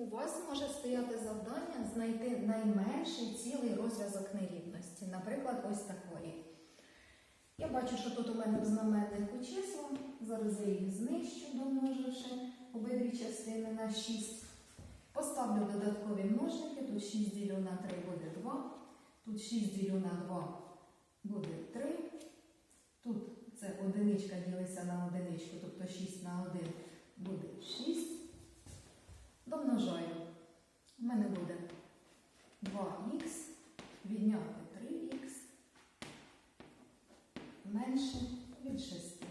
У вас може стояти завдання знайти найменший цілий розв'язок нерівності, наприклад, ось такої. Я бачу, що тут у мене в знаменнику числа. Зараз я їх знищу, домноживши обидві частини на 6. Поставлю додаткові множники. Тут 6 ділю на 3 буде 2. Тут 6 ділю на 2 буде 3. Тут це одиничка ділиться на одиничку, тобто 6 на 1 буде 6. Домножаю. У мене буде 2х відняти 3х менше від 6.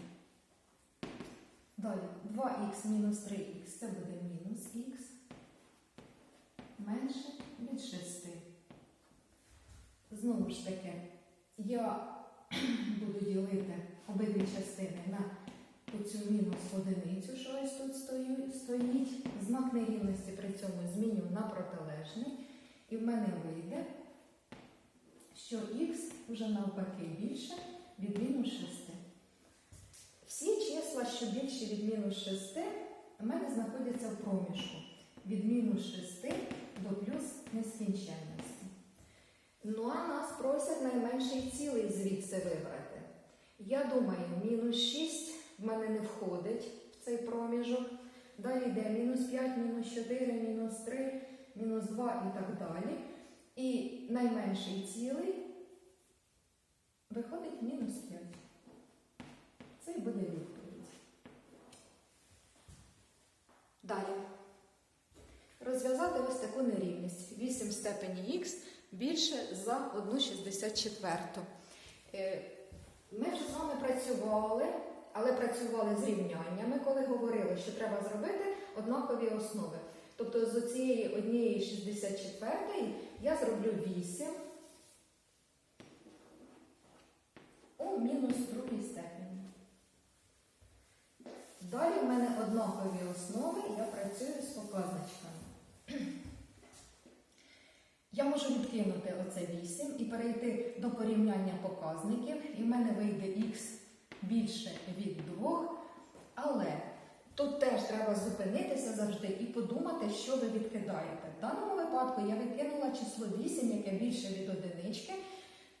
Далі 2х мінус 3х це буде мінус х менше від 6. Знову ж таки, я буду ділити обидві частини на оцю мінус одиницю, що ось тут стоїть. Знак нерівності при цьому зміню на протилежний. І в мене вийде, що х вже навпаки більше від мінус 6. Всі числа, що більші від мінус 6, у мене знаходяться в проміжку від мінус 6 до плюс нескінченності. Ну а нас просять найменший цілий звідси вибрати. Я думаю, мінус 6 в мене не входить в цей проміжок. Далі йде мінус 5, мінус 4, мінус 3, мінус 2 і так далі. І найменший цілий виходить мінус 5. Це і буде відповідь. Далі. Розв'язати ось таку нерівність. 8 в степені х більше за 1,64. Е, Ми вже з вами працювали, але працювали з рівняннями, коли говорили, що треба зробити однакові основи. Тобто з цієї однієї 64 я зроблю 8 у мінус другій степені. Далі в мене однакові основи, і я працюю з показничками. Я можу відкинути оце 8 і перейти до порівняння показників, і в мене вийде х більше від 2, але тут теж треба зупинитися завжди і подумати, що ви відкидаєте. В даному випадку я відкинула число 8, яке більше від одинички,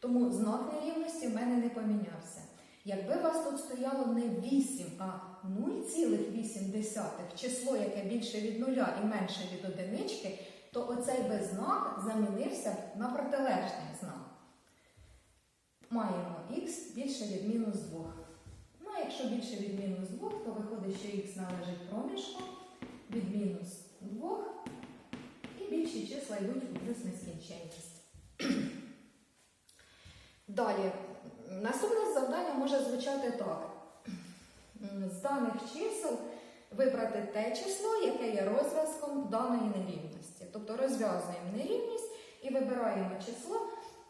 тому знак нерівності в мене не помінявся. Якби у вас тут стояло не 8, а 0,8 число, яке більше від нуля і менше від одинички, то оцей би знак замінився на протилежний знак. Маємо х більше від мінус 2. Ну, а якщо більше від мінус 2, то виходить, що х належить проміжку від мінус 2 і більші числа йдуть у плюс нескінченність. Далі, наступне завдання може звучати так. З даних чисел вибрати те число, яке є розв'язком даної нерівності. Тобто розв'язуємо нерівність і вибираємо число,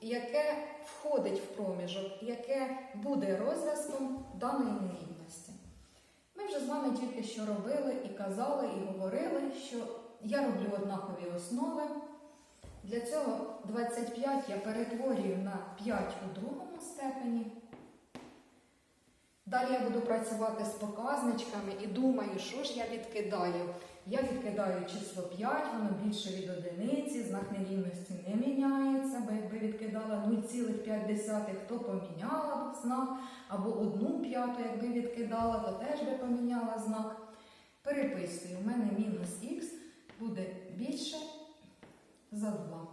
яке входить в проміжок, яке буде розв'язком даної нерівності. Ми вже з вами тільки що робили і казали, і говорили, що я роблю однакові основи. Для цього 25 я перетворюю на 5 у другому степені. Далі я буду працювати з показничками і думаю, що ж я відкидаю. Я відкидаю число 5, воно більше від одиниці, знак нерівності не міняється, бо якби відкидала 0,5, то поміняла б знак, або 1 п'яту, якби відкидала, то теж би поміняла знак. Переписую, у мене мінус х буде більше за 2.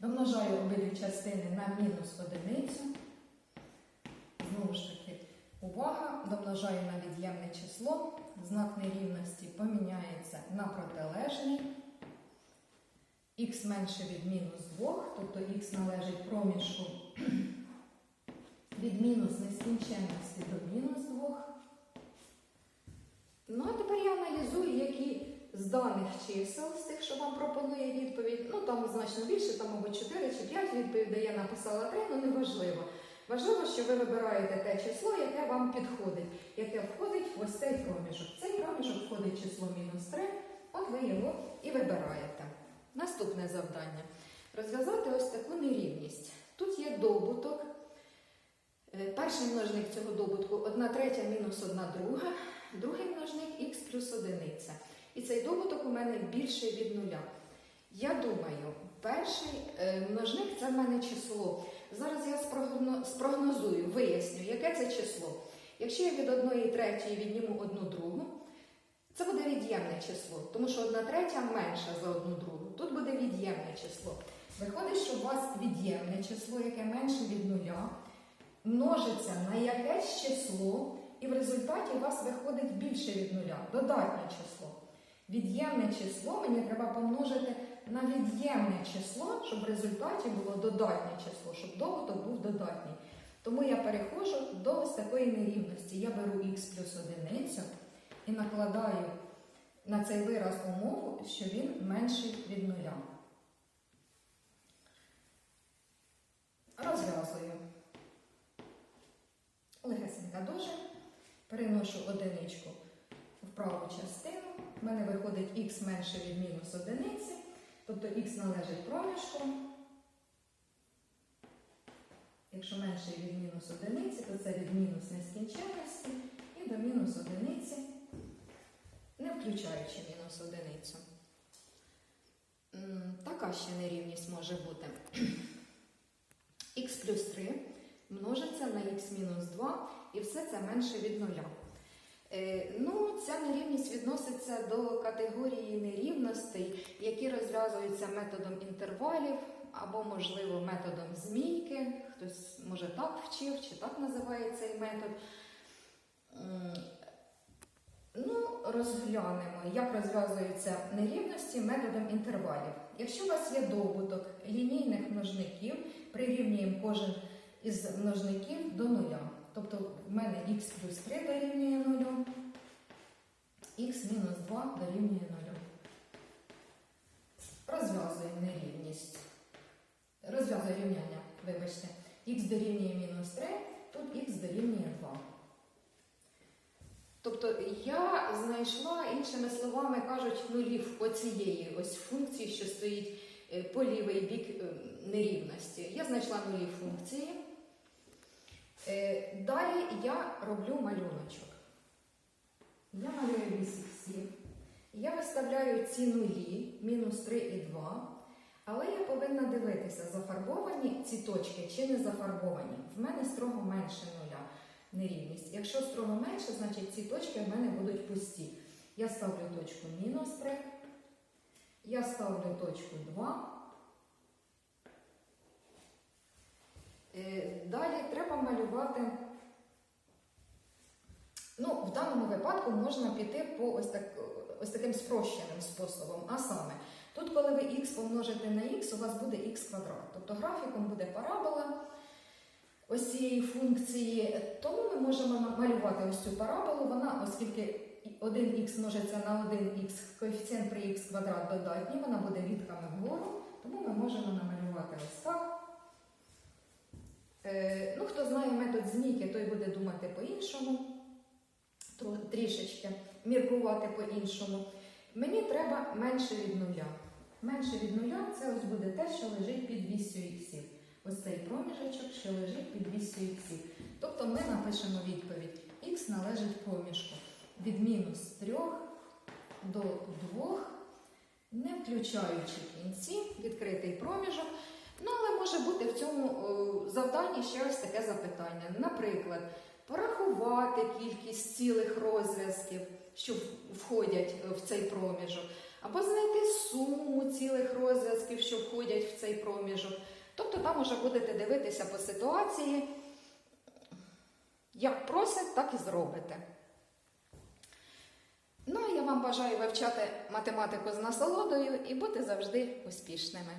Домножаю обидві частини на мінус одиницю. Знову ж таки, увага, домножаю на від'ємне число, знак нерівності поміняється на протилежний. Х менше від мінус 2, тобто х належить проміжку від мінус нескінченності до мінус 2. Ну, а тепер я аналізую, які з даних чисел, з тих, що вам пропонує відповідь, ну там значно більше, там, мабуть, 4 чи 5 відповідей, я написала 3, ну неважливо. Важливо, що ви вибираєте те число, яке вам підходить, яке входить в ось цей проміжок. Цей проміжок входить число мінус 3, от ви його і вибираєте. Наступне завдання. Розв'язати ось таку нерівність. Тут є добуток. Е, Перший множник цього добутку 1 третя мінус 1 друга, другий множник х плюс 1. І цей добуток у мене більший від нуля. Я думаю, перший е, множник це в мене число. Зараз я спрогнозую, виясню, яке це число. Якщо я від одної третьої відніму одну другу, це буде від'ємне число, тому що одна третя менша за одну другу. Тут буде від'ємне число. Виходить, що у вас від'ємне число, яке менше від нуля, множиться на якесь число, і в результаті у вас виходить більше від нуля, додатнє число. Від'ємне число мені треба помножити на від'ємне число, щоб в результаті було додатнє число, щоб добуток був додатній. Тому я переходжу до ось такої нерівності. Я беру х плюс одиницю і накладаю на цей вираз умову, що він менший від нуля. Розв'язую. Легесенька дуже. Переношу одиничку в праву частину. У мене виходить х менше від мінус одиниці, тобто х належить проміжку. Якщо менше від мінус одиниці, то це від мінус нескінченності і до мінус одиниці, включаючи мінус одиницю. Така ще нерівність може бути. х плюс 3 множиться на х мінус 2, і все це менше від нуля. Е, Ну, ця нерівність відноситься до категорії нерівностей, які розв'язуються методом інтервалів або, можливо, методом змійки. Хтось може так вчив, чи так називає цей метод. Розглянемо, як розв'язуються нерівності методом інтервалів. Якщо у вас є добуток лінійних множників, прирівнюємо кожен із множників до нуля. Тобто в мене х плюс 3 дорівнює нулю, х мінус 2 дорівнює нулю. Розв'язуємо нерівність. Розв'язуємо рівняння, вибачте. х дорівнює мінус 3, тут х дорівнює 2. Тобто я знайшла, іншими словами кажуть, нулів оцієї ось функції, що стоїть е, по лівий бік е, нерівності. Я знайшла нулі функції. Е, Далі я роблю малюночок. Я малюю вісь іксів. Я виставляю ці нулі, мінус 3 і 2. Але я повинна дивитися, зафарбовані ці точки чи не зафарбовані. В мене строго менше нуля нерівність. Якщо строго менше, значить ці точки в мене будуть пусті. Я ставлю точку мінус 3. Я ставлю точку 2. Е, Далі треба малювати. Ну, в даному випадку можна піти по ось, так, ось таким спрощеним способом. А саме, тут, коли ви х помножите на х, у вас буде х квадрат. Тобто графіком буде парабола ось цієї функції. Тому ми можемо малювати ось цю параболу. Вона, оскільки 1х множиться на 1х, коефіцієнт при х квадрат додатній, вона буде відками вгору, тому ми можемо намалювати ось так. Е, ну, хто знає метод змійки, той буде думати по-іншому, трішечки, міркувати по-іншому. Мені треба менше від нуля. Менше від нуля це ось буде те, що лежить під вісю іксів. Ось цей проміжочок, що лежить під вісю іксів. Тобто ми напишемо відповідь. Х належить проміжку від мінус 3 до 2, не включаючи кінці, відкритий проміжок. Ну, але може бути в цьому е, завданні ще ось таке запитання. Наприклад, порахувати кількість цілих розв'язків, що входять е, в цей проміжок, або знайти суму цілих розв'язків, що входять в цей проміжок. Тобто там уже будете дивитися по ситуації, як просять, так і зробите. Ну, а я вам бажаю вивчати математику з насолодою і бути завжди успішними.